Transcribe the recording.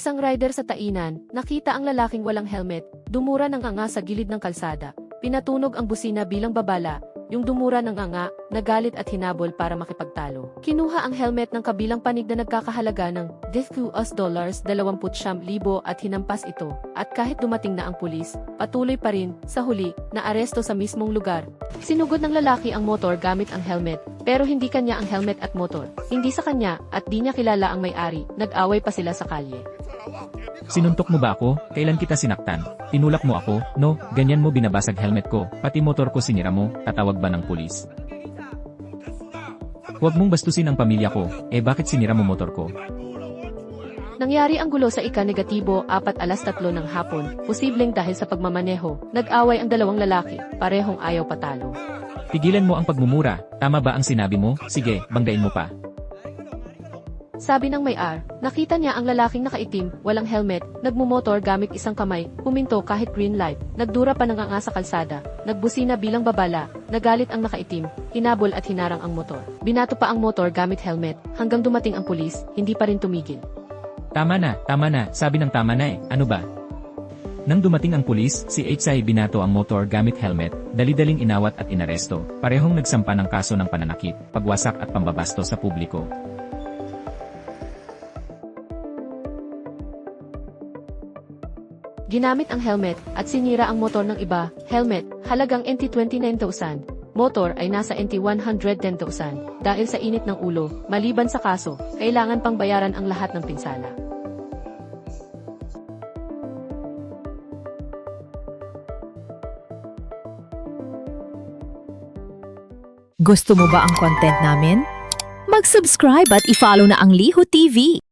Isang rider sa Tainan, nakita ang lalaking walang helmet, dumura ng anga sa gilid ng kalsada. Pinatunog ang busina bilang babala, yung dumura ng anga, nagalit at hinabol para makipagtalo. Kinuha ang helmet ng kabilang panig na nagkakahalaga ng US dollars 29,000 at hinampas ito. At kahit dumating na ang pulis, patuloy pa rin, sa huli, na aresto sa mismong lugar. Sinugod ng lalaki ang motor gamit ang helmet, pero hindi kanya ang helmet at motor. Hindi sa kanya, at di niya kilala ang may-ari, nag-away pa sila sa kalye. Sinuntok mo ba ako? Kailan kita sinaktan? Tinulak mo ako? No, ganyan mo binabasag helmet ko, pati motor ko sinira mo, tatawag ba ng pulis? Huwag mong bastusin ang pamilya ko, eh bakit sinira mo motor ko? Nangyari ang gulo sa ika-negatibo apat alas tatlo ng hapon, posibleng dahil sa pagmamaneho, nag-away ang dalawang lalaki, parehong ayaw patalo. Pigilan mo ang pagmumura, tama ba ang sinabi mo? Sige, banggain mo pa. Sabi ng may-ar, nakita niya ang lalaking nakaitim, walang helmet, nagmumotor gamit isang kamay, huminto kahit green light, nagdura pa ng anga sa kalsada, nagbusina bilang babala, nagalit ang nakaitim, hinabol at hinarang ang motor. Binato pa ang motor gamit helmet, hanggang dumating ang pulis, hindi pa rin tumigil. Tama na, tama na, sabi ng tama na eh, ano ba? Nang dumating ang pulis, si H ay binato ang motor gamit helmet, dali-daling inawat at inaresto, parehong nagsampa ng kaso ng pananakit, pagwasak at pambabasto sa publiko. Ginamit ang helmet at sinira ang motor ng iba. Helmet, halagang NT 29,000. Motor ay nasa NT 110,000. Dahil sa init ng ulo, maliban sa kaso, kailangan pang bayaran ang lahat ng pinsala. Gusto mo ba ang content namin? Mag-subscribe at i-follow na ang Liho TV.